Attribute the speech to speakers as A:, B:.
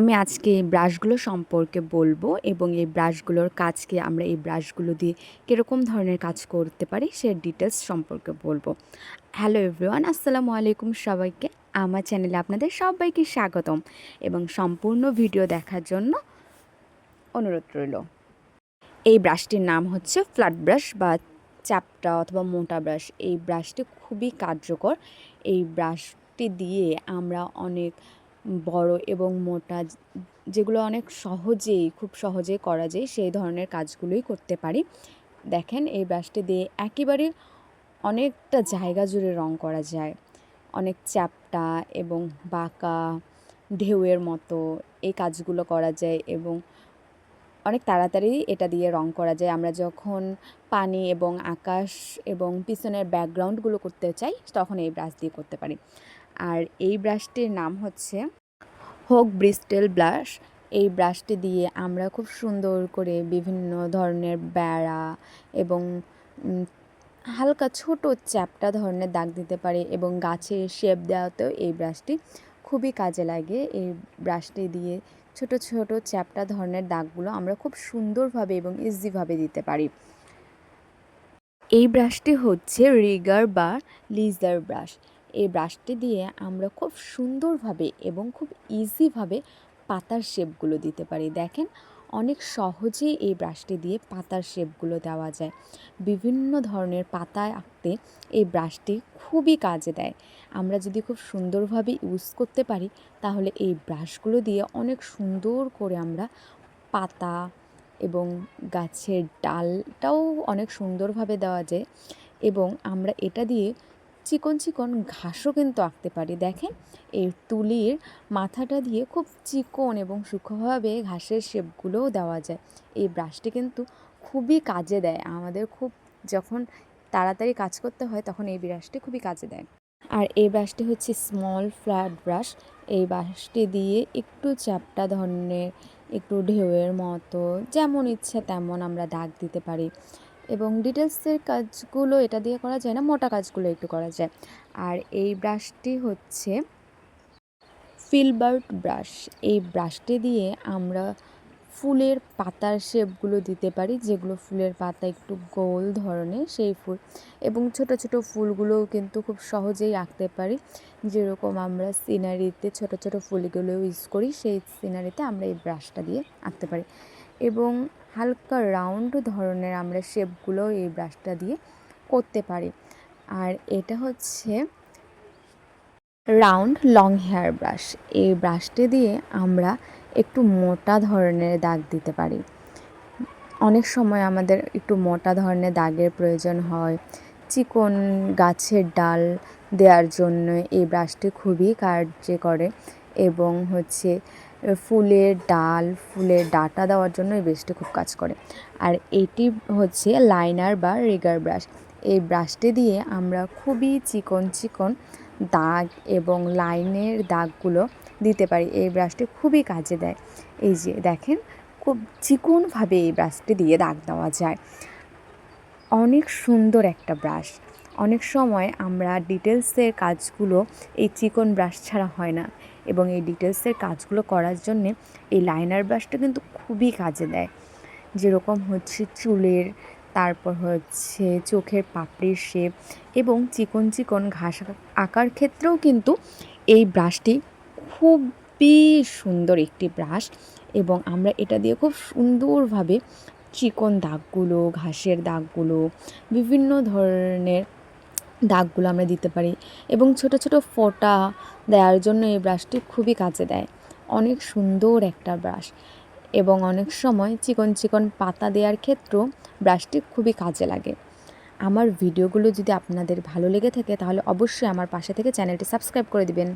A: আমি আজকে এই ব্রাশগুলো সম্পর্কে বলব এবং এই ব্রাশগুলোর কাজকে আমরা এই ব্রাশগুলো দিয়ে কীরকম ধরনের কাজ করতে পারি সে ডিটেলস সম্পর্কে বলব। হ্যালো এভরিওয়ান আসসালামু আলাইকুম সবাইকে। আমার চ্যানেলে আপনাদের সবাইকে স্বাগতম এবং সম্পূর্ণ ভিডিও দেখার জন্য অনুরোধ রইল। এই ব্রাশটির নাম হচ্ছে ফ্ল্যাট ব্রাশ বা চাপটা অথবা মোটা ব্রাশ এই ব্রাশটি খুবই কার্যকর। এই ব্রাশটি দিয়ে আমরা অনেক বড় এবং মোটা যেগুলো অনেক সহজেই, খুব সহজেই করা যায়, সেই ধরনের কাজগুলোই করতে পারি। দেখেন, এই ব্রাশটি দিয়ে একেবারে অনেকটা জায়গা জুড়ে রং করা যায়। অনেক চ্যাপটা এবং বাঁকা ঢেউয়ের মতো এই কাজগুলো করা যায় এবং অনেক তাড়াতাড়ি এটা দিয়ে রং করা যায়। আমরা যখন পানি এবং আকাশ এবং পিছনের ব্যাকগ্রাউন্ডগুলো করতে চাই, তখন এই ব্রাশ দিয়ে করতে পারি। আর এই ব্রাশটির নাম হচ্ছে হোক ব্রিস্টেল ব্রাশ, এই ব্রাশটি দিয়ে আমরা খুব সুন্দর করে বিভিন্ন ধরনের বেড়া এবং হালকা ছোট চ্যাপটা ধরনের দাগ দিতে পারি এবং গাছের শেপ দেওয়াতেও এই ব্রাশটি খুবই কাজে লাগে। এই ব্রাশটি দিয়ে ছোট ছোট চ্যাপটা ধরনের দাগগুলো আমরা খুব সুন্দরভাবে এবং ইজিভাবে দিতে পারি। এই ব্রাশটি হচ্ছে রিগার বা লিজার ব্রাশ। এই ব্রাশটি দিয়ে আমরা খুব সুন্দরভাবে এবং খুব ইজিভাবে পাতার শেপগুলো দিতে পারি। দেখেন, অনেক সহজেই এই ব্রাশটি দিয়ে পাতার শেপগুলো দেওয়া যায়। বিভিন্ন ধরনের পাতায় আঁকতে এই ব্রাশটি খুবই কাজে দেয়। আমরা যদি খুব সুন্দরভাবে ইউজ করতে পারি, তাহলে এই ব্রাশগুলো দিয়ে অনেক সুন্দর করে আমরা পাতা এবং গাছের ডালটাও অনেক সুন্দরভাবে দেওয়া যায় এবং আমরা এটা দিয়ে চিকন চিকন ঘাসও কিন্তু আঁকতে পারি। দেখেন, এই তুলির মাথাটা দিয়ে খুব চিকন এবং সূক্ষ্মভাবে ঘাসের শেপগুলোও দেওয়া যায়। এই ব্রাশটি কিন্তু খুবই কাজে দেয়। আমাদের খুব যখন তাড়াতাড়ি কাজ করতে হয়, তখন এই ব্রাশটি খুবই কাজে দেয়। আর এই ব্রাশটি হচ্ছে স্মল ফ্ল্যাট ব্রাশ এই ব্রাশটি দিয়ে একটু চ্যাপটা ধরনের, একটু ঢেউয়ের মতো, যেমন ইচ্ছা তেমন আমরা দাগ দিতে পারি। এবং ডিটেলসের কাজগুলো এটা দিয়ে করা যায় না, মোটা কাজগুলো একটু করা যায়। আর এই ব্রাশটি হচ্ছে ফিলবার্ট ব্রাশ। এই ব্রাশটি দিয়ে আমরা ফুলের পাতার শেপগুলো দিতে পারি, যেগুলো ফুলের পাতা একটু গোল ধরনের সেই ফুল। এবং ছোট ছোট ফুলগুলোও কিন্তু খুব সহজেই আঁকতে পারি। যেরকম আমরা সিনারিতে ছোট ছোট ফুলগুলো ইউজ করি, সেই সিনারিতে আমরা এই ব্রাশটা দিয়ে আঁকতে পারি। এবং হালকা রাউন্ড ধরনের আমরা শেপগুলো এই ব্রাশটা দিয়ে করতে পারি। আর এটা হচ্ছে রাউন্ড লং হেয়ার ব্রাশ। এই ব্রাশটি দিয়ে আমরা একটু মোটা ধরনের দাগ দিতে পারি। অনেক সময় আমাদের একটু মোটা ধরনের দাগের প্রয়োজন হয়। চিকন গাছের ডাল দেওয়ার জন্য এই ব্রাশটি খুবই কার্যকরে এবং হচ্ছে ফুলের ডাল, ফুলের ডাটা দেওয়ার জন্য এই ব্রাশটি খুব কাজ করে। আর এটি হচ্ছে লাইনার বা রিগার ব্রাশ। এই ব্রাশটি দিয়ে আমরা খুবই চিকন চিকন দাগ এবং লাইনের দাগগুলো দিতে পারি। এই ব্রাশটি খুবই কাজে দেয়। এই যে দেখেন, খুব চিকনভাবে এই ব্রাশটি দিয়ে দাগ দেওয়া যায়। অনেক সুন্দর একটা ব্রাশ। অনেক সময় আমরা ডিটেলসের কাজগুলো, এই চিকন ব্রাশ ছাড়া হয় না এবং এই ডিটেলসের কাজগুলো করার জন্যে এই লাইনার ব্রাশটা কিন্তু খুবই কাজে দেয়। যেরকম হচ্ছে চুলের তারপর হচ্ছে চোখের পাপড়ির শেপ এবং চিকন চিকন ঘাস আঁকার ক্ষেত্রেও কিন্তু এই ব্রাশটি খুবই সুন্দর একটি ব্রাশ এবং আমরা এটা দিয়ে খুব সুন্দরভাবে চিকন দাগগুলো, ঘাসের দাগগুলো, বিভিন্ন ধরনের দাগগুলো আমরা দিতে পারি এবং ছোট ছোট ফোঁটা দেওয়ার জন্য এই ব্রাশটি খুবই কাজে দেয়। অনেক সুন্দর একটা ব্রাশ। এবং অনেক সময় চিকন চিকন পাতা দেওয়ার ক্ষেত্রেও ব্রাশটি খুবই কাজে লাগে। আমার ভিডিওগুলো যদি আপনাদের ভালো লেগে থাকে, তাহলে অবশ্যই আমার পাশে থেকে চ্যানেলটি সাবস্ক্রাইব করে দিবেন।